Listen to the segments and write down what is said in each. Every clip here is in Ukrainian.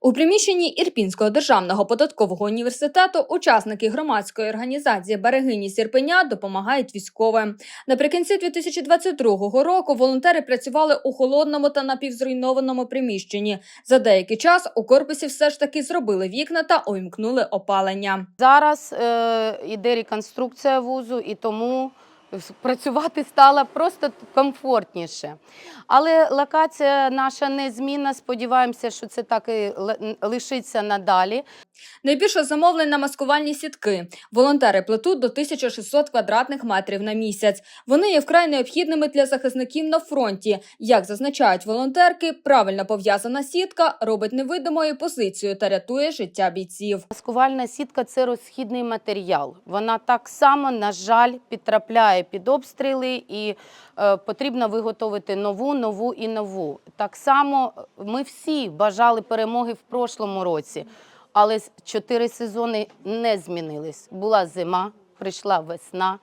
У приміщенні Ірпінського державного податкового університету учасники громадської організації Берегині Сірпеня допомагають військовим. Наприкінці 2022 року волонтери працювали у холодному та напівзруйнованому приміщенні. За деякий час у корпусі все ж таки зробили вікна та увімкнули опалення. Зараз е, іде реконструкція вузу, і тому працювати стало просто комфортніше. Але локація наша незмінна. Сподіваємося, що це так і лишиться надалі. Найбільше замовлень на маскувальні сітки. Волонтери плетуть до 1600 квадратних метрів на місяць. Вони є вкрай необхідними для захисників на фронті. Як зазначають волонтерки, правильно пов'язана сітка робить невидимою позицію та рятує життя бійців. Маскувальна сітка це розхідний матеріал. Вона так само, на жаль, підтрапляє під обстріли і е, потрібно виготовити нову, нову і нову. Так само е, ми всі бажали перемоги в прошлому році, але чотири сезони не змінились. Була зима, прийшла весна,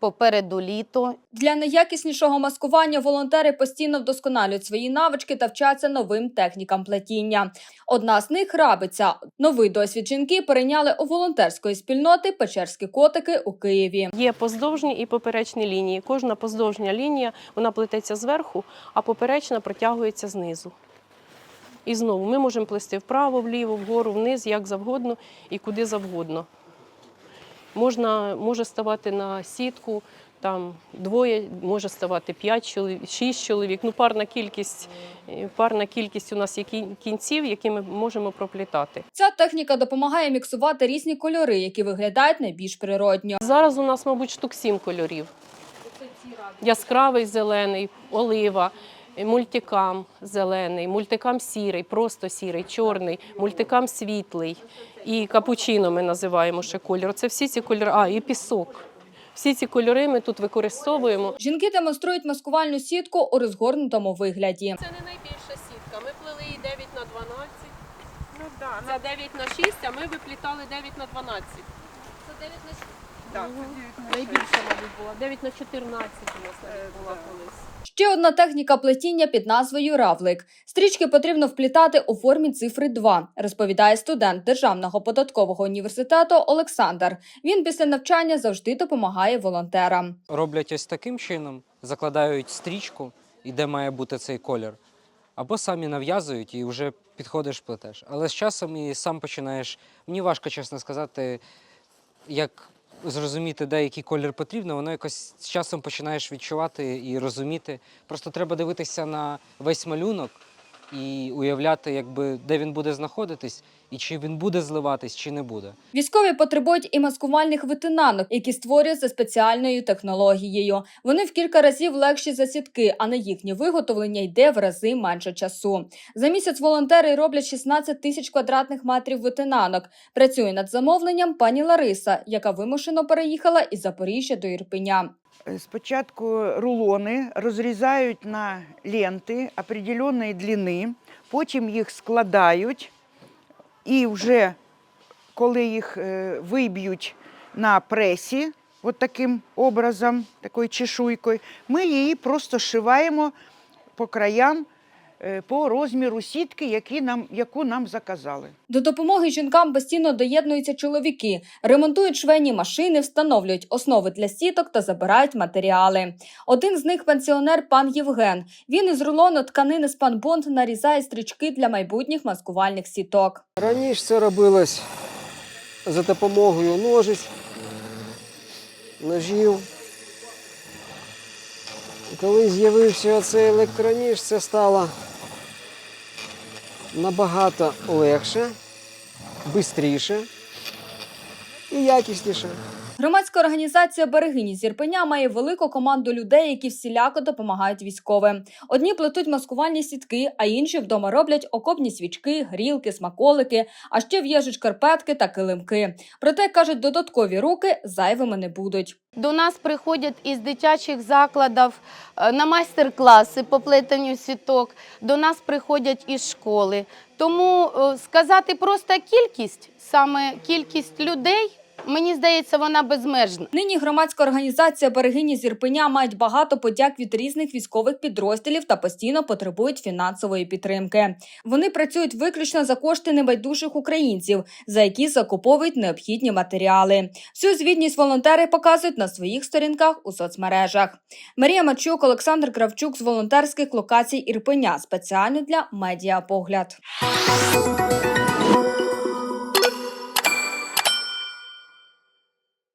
попереду літо. Для найякіснішого маскування волонтери постійно вдосконалюють свої навички та вчаться новим технікам плетіння. Одна з них рабиця. Новий досвід жінки перейняли у волонтерської спільноти Печерські котики у Києві. Є поздовжні і поперечні лінії. Кожна поздовжня лінія вона плететься зверху, а поперечна протягується знизу. І знову ми можемо плести вправо, вліво, вгору, вниз, як завгодно і куди завгодно. Можна, може ставати на сітку, там двоє, може ставати п'ять чоловік, шість чоловік. Ну, парна кількість, е, парна кількість у нас є кінців, які ми можемо проплітати. Ця техніка допомагає міксувати різні кольори, які виглядають найбільш природньо. Зараз у нас, мабуть, штук сім кольорів. Яскравий зелений, олива, мультикам зелений, мультикам сірий, просто сірий, чорний, мультикам світлий. І капучино ми називаємо ще кольор. Це всі ці кольори, а і пісок. Всі ці кольори ми тут використовуємо. Жінки демонструють маскувальну сітку у розгорнутому вигляді. Це не найбільша сітка. Ми плели її 9 на 12. Ну, да, це 9 на 6, а ми виплітали 9 на 12. Це 9 на 6? Так, найбільша, мабуть, була. 9 на 14 у нас навіть була колись. Ще одна техніка плетіння під назвою равлик. Стрічки потрібно вплітати у формі цифри 2, розповідає студент Державного податкового університету Олександр. Він після навчання завжди допомагає волонтерам. роблять ось таким чином, закладають стрічку, і де має бути цей колір, або самі нав'язують і вже підходиш, плетеш. Але з часом і сам починаєш. Мені важко чесно сказати, як зрозуміти, де який колір потрібно, воно якось з часом починаєш відчувати і розуміти. Просто треба дивитися на весь малюнок і уявляти, якби, де він буде знаходитись, і чи він буде зливатись, чи не буде. Військові потребують і маскувальних витинанок, які створюють за спеціальною технологією. Вони в кілька разів легші за сітки, а на їхнє виготовлення йде в рази менше часу. За місяць волонтери роблять 16 тисяч квадратних метрів витинанок. Працює над замовленням пані Лариса, яка вимушено переїхала із Запоріжжя до Ірпеня. Е, Спочатку рулони розрізають на ленти определеної длини, потім їх складають, і вже коли їх е, виб'ють на пресі, от таким образом, такою чешуйкою, ми її просто шиваємо по краям по розміру сітки, які нам, яку нам заказали. До допомоги жінкам постійно доєднуються чоловіки, ремонтують швейні машини, встановлюють основи для сіток та забирають матеріали. Один з них пенсіонер пан Євген. Він із рулону тканини спанбонд нарізає стрічки для майбутніх маскувальних сіток. Раніше це робилось за допомогою ножиць, ножів. Коли з'явився цей електроніж, це стало набагато легше, швидше і якісніше. Громадська організація Берегині Зірпеня має велику команду людей, які всіляко допомагають військовим. Одні плетуть маскувальні сітки, а інші вдома роблять окопні свічки, грілки, смаколики, а ще в'яжуть карпетки та килимки. Проте кажуть, додаткові руки зайвими не будуть. До нас приходять із дитячих закладів е, на майстер-класи по плетенню сіток. До нас приходять із школи. Тому е, сказати просто кількість, саме кількість людей, Мені здається, вона безмежна. Нині громадська організація Берегині з Ірпеня мають багато подяк від різних військових підрозділів та постійно потребують фінансової підтримки. Вони працюють виключно за кошти небайдужих українців, за які закуповують необхідні матеріали. Всю звітність волонтери показують на своїх сторінках у соцмережах. Марія Мачук, Олександр Кравчук з волонтерських локацій Ірпеня спеціально для медіапогляд.